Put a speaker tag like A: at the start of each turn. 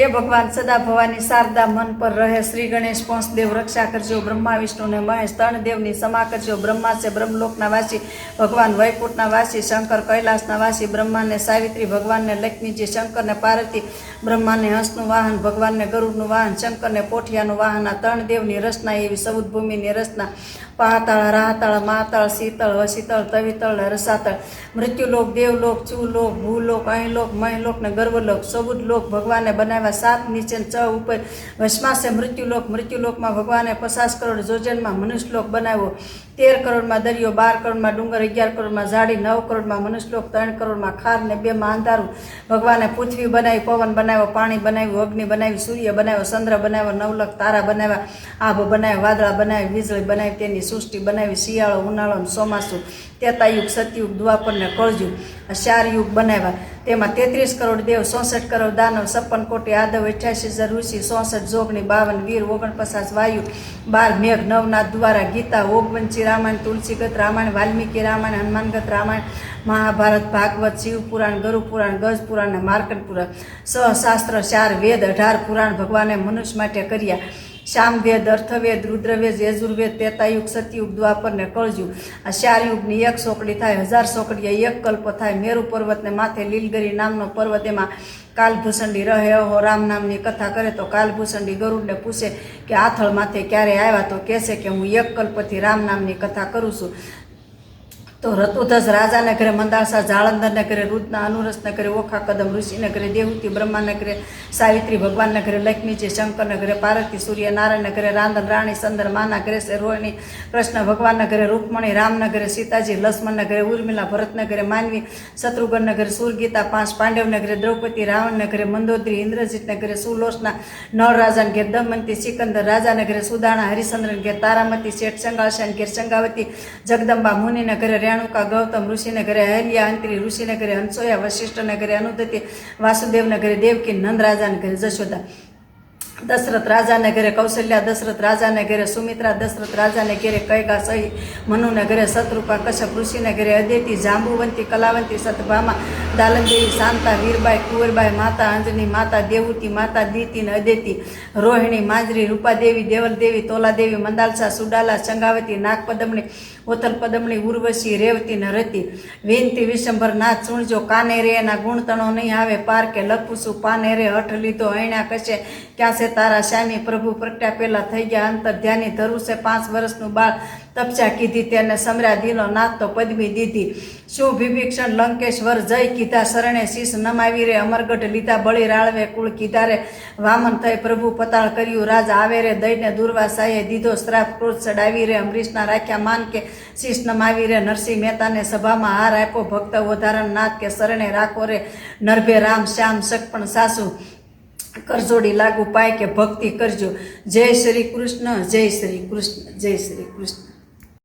A: હે ભગવાન, સદા ભવાની શારદા મન પર રહે. શ્રી ગણેશ પંચદેવ રક્ષા કરજો બ્રહ્મા વિષ્ણુ ને મહેશ તણદેવની દેવની સમા કરજો. બ્રહ્મા છે બ્રહ્મલોકના વાસી, ભગવાન વૈકુંઠના વાસી, શંકર કૈલાસના વાસી, બ્રહ્માને સાવિત્રી, ભગવાનને લક્ષ્મીજી, શંકરને પાર્વતી, બ્રહ્માને હંસનું વાહન, ભગવાનને ગરુડનું વાહન, શંકરને પોઠિયાનું વાહન, આ તણ દેવની રચના એવી સૌદ ભૂમિની રચના. પાતાળ રાહતાળ માતાળ, શીતળ, વશીતળ, તવિતળ, રસાતળ. મૃત્યુલોક, દેવલોક ચુલોક ભૂલોક, અહીંલોક, મહિલોક ને ગર્વલોક. સૌદ લોક ભગવાને બનાવ્યા સાત નીચે ચ ઉપર વશમાં છે મૃત્યુલોક, મૃત્યુલોકમાં ભગવાને પચાસ કરોડ જોજનમાં મનુષ્યલોક બનાવ્યો. તેર કરોડમાં દરિયો, બાર કરોડમાં ડુંગર, અગિયાર કરોડમાં ઝાડી, નવ કરોડમાં મનુષ્યલોક, ત્રણ કરોડમાં ખાર ને બેમાં અંધારું. ભગવાને પૃથ્વી બનાવી, પવન બનાવ્યો, પાણી બનાવ્યું, અગ્નિ બનાવી, સૂર્ય બનાવ્યો, ચંદ્ર બનાવ્યો નવલખ તારા બનાવ્યા, આભ બનાવ્યા, વાદળા બનાવી વીજળી બનાવી, તેની સૃષ્ટિ બનાવી, શિયાળો, ઉનાળો ચોમાસું. તેતાયુગ, સતયુગ, દ્વાપર ને કળજુગ. ચાર યુગ બનાવ્યા. તેમાં તેત્રીસ કરોડ દેવ, ચોસઠ કરોડ દાનવ, છપ્પન કોટી આદવ, અઠ્યાસી હજાર ઋષિ, ચોસઠ જોગણી, બાવન વીર, ઓગણપચાસ વાયુ, બાર મેઘ, નવનાથ દ્વારા ગીતા ઓગવંચી रामायण तुलसीगत रामायण वाल्मिकी रामायण हनुमानगत रामायण મહાભારત, ભાગવત, શિવ પુરાણ ગરુ પુરાણ, ગજ પુરાણ ને માર્કંડ પુરાણ સહશાસ્ત્ર, ચાર વેદ, અઢાર પુરાણ ભગવાને મનુષ્ય માટે કર્યા. શામવેદ, અર્થવેદ, રુદ્રવેદ, યજુર્વેદ તેતાયુગ સતયુગ, દ્વાપર ને આ ચાર યુગની એક સોકડી થાય, હજાર સોકડીએ એક કલ્પ થાય. મેરુ પર્વતને માથે લીલગરી નામનો પર્વત એમાં કાલભૂષણડી રહે. અહો રામ નામની કથા કરે તો કાલભૂષણડી ગરુડને પૂછે કે આથળ માથે ક્યારે આવ્યા? તો કહેશે કે હું એક કલ્પથી રામ નામની કથા કરું છું. તો રતુધસ રાજાને ઘરે મંદાસા જાળંધરને ઘરે રુદના અનુરસને કરે ઓખા કદમ ઋષિને ઘરે દેવહૂતિ બ્રહ્માને ઘરે સાવિત્રી ભગવાનને ઘરે લક્ષ્મીજી, શંકરને ઘરે પાર્વતી સૂર્ય નારાયણને ઘરે રાંધન રાણી સંદર માના છે રોહિણી, કૃષ્ણ ભગવાનના ઘરે રૂકમણી રામનગરે સીતાજી, લક્ષ્મણના ઘરે ઉર્મિલા ભરતનગરે માનવી, શત્રુઘ્નના ઘરે સુરગીતા, પાંચ પાંડવના દ્રૌપદી, રાવણના ઘરે મંદોદરી, ઇન્દ્રજીતના ઘરે સુલોચના નળ રાજાને ઘેર દમંતી સિકંદર રાજાના ઘરે સુદાણા હરિચંદ્રને ઘેર તારામતી, શેઠ સંગાળશાન ઘેર સંગાવતી જગદંબા મુનિના ઘરે રેણુકા ગૌતમ ઋષિનગરે હરિયા અંતરી ઋષિનગરે હંસોયા વશિષ્ઠને ઘરે અનુદતિ વાસુદેવને ઘરે દેવકી નંદ રાજાને ઘરે જશોદા. દશરથ રાજાને ઘરે કૌશલ્યા, દશરથ રાજાને ઘરે સુમિત્રા, દશરથ રાજાને ઘરે કૈગા સહી મનુને ઘરે શત્રુપા, કશ્યપ ઋષિને ઘરે અદેતી, જાંબુવંતી, કલાવંતી, સતભામા, દાલનદેવી, શાંતા, વીરબાઈ, કુંવરબાઈ, માતા અંજની માતા દેવુતી, માતા દીતી ને અદેતી, રોહિણી, માંજરી, રૂપાદેવી, દેવલદેવી, તોલાદેવી મંદાલસા સુડાલા, ચંગાવતી, નાગપદમણી ઓથલ પદમણી ઉર્વશી રેવતી ન રતી વિનતી વિશંભર નાથ સુણજો કાને રે, એના ગુણતણો નહીં આવે. પાર કે લખું પાને રે, હઠ લીધો હૈણા કશે. ક્યાં છે તારા શ્યામી પ્રભુ પ્રગટ્યા પહેલાં થઈ ગયા અંતર ધ્યાની ધરું છે પાંચ વર્ષનું બાળ. તપચા કીધી તેને સમર્યા દીનો નાથ તો પદ્મી દીધી. શું વિભીક્ષણ લંકેશ્વર જય કીધા શરણે શીશ નમાવી રે, અમરગઢ લીધા બળી રાળવે કુળ કીધા રે. વામન થઈ પ્રભુ પતાળ કર્યું, રાજ આવે રે, દઈને દુર્વાસાએ દીધો શ્રાપ ક્રોધ ચડાવી રે. અમરીશના રાખ્યા માન કે શીશ નમાવી રે, નરસિંહ મહેતાને સભામાં હાર આપ્યો. ભક્ત વધારણ નાથ કે શરણે રાખો રે. નરભે રામ શ્યામ સકપણ સાસુ. કરજોડી લાગુ પાય કે ભક્તિ કરજો. જય શ્રી કૃષ્ણ, જય શ્રી કૃષ્ણ, જય શ્રી કૃષ્ણ.